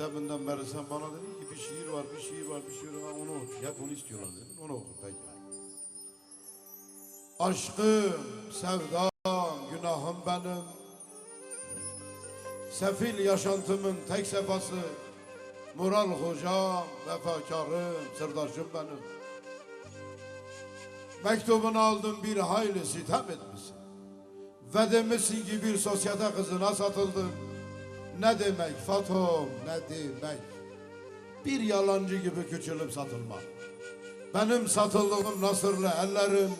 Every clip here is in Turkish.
Deminden beri sen bana dedin ki bir şiir var, bir şiir var, bir şiir var. Onu oku. Hep onu istiyorlar dedin. Onu oku peki. Aşkım, sevdam, günahım benim. Sefil yaşantımın tek sefası. Mural hocam, vefakarım, sırdaşım benim. Mektubunu aldım bir hayli sitem etmişsin. Ve demişsin ki bir sosyete kızına satıldım. Ne demek Fatom, ne demek? Bir yalancı gibi küçülüp satılmak. Benim satıldığım nasırlı ellerim,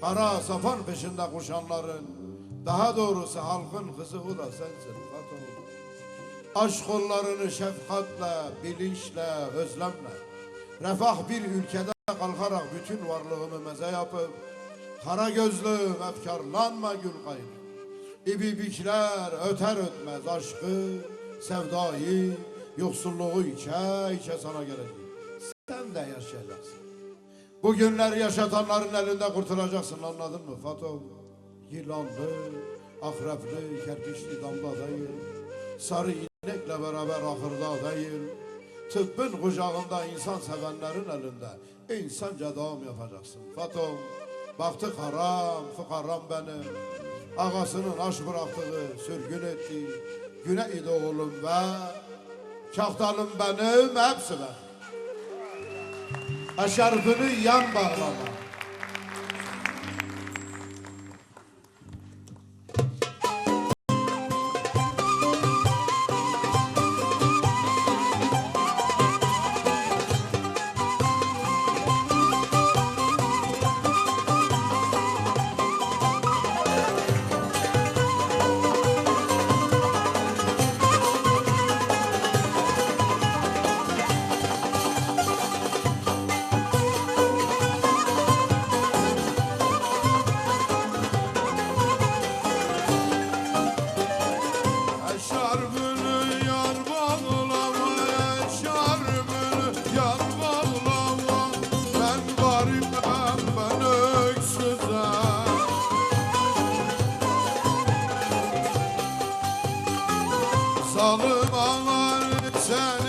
kara sapan peşinde koşanların, daha doğrusu halkın kızı o da sensin Fatom. Aşk kollarını şefkatle, bilinçle, özlemle, refah bir ülkede kalkarak bütün varlığımı meze yapıp, kara gözlüm efkarlanma gül kaynı. İbibikler öter ötmez aşkı, sevdayı, yoksulluğu içe sana geleceğim. Sen de yaşayacaksın. Bugünler yaşatanların elinde kurtulacaksın anladın mı Fato? Yılanlı, akrepli, kerpiçli damda değil. Sarı inekle beraber ahırda değil. Tıbbın kucağında insan sevenlerin elinde insanca devam yapacaksın. Fato, baktık haram, fukaram benim. Ağasının aş bıraktığı sürgün etti. Güne idi oğlum ve çaktalım benim hepsi ben. Yan bağlama. sun.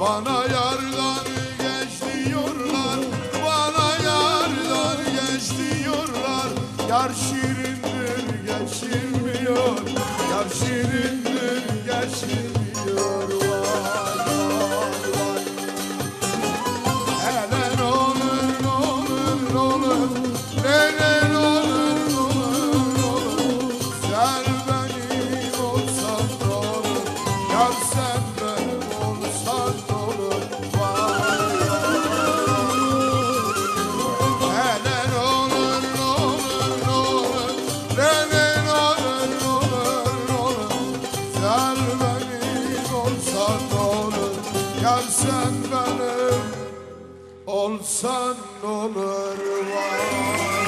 Bana yardan geç diyorlar, bana yardan geç diyorlar. Yar şirindir geçilmiyor, yar şirindir geçilmiyor. Vay vay olur olur olur, hele ne olur olur olur. Sen benim olsan sen olsan ne olur vay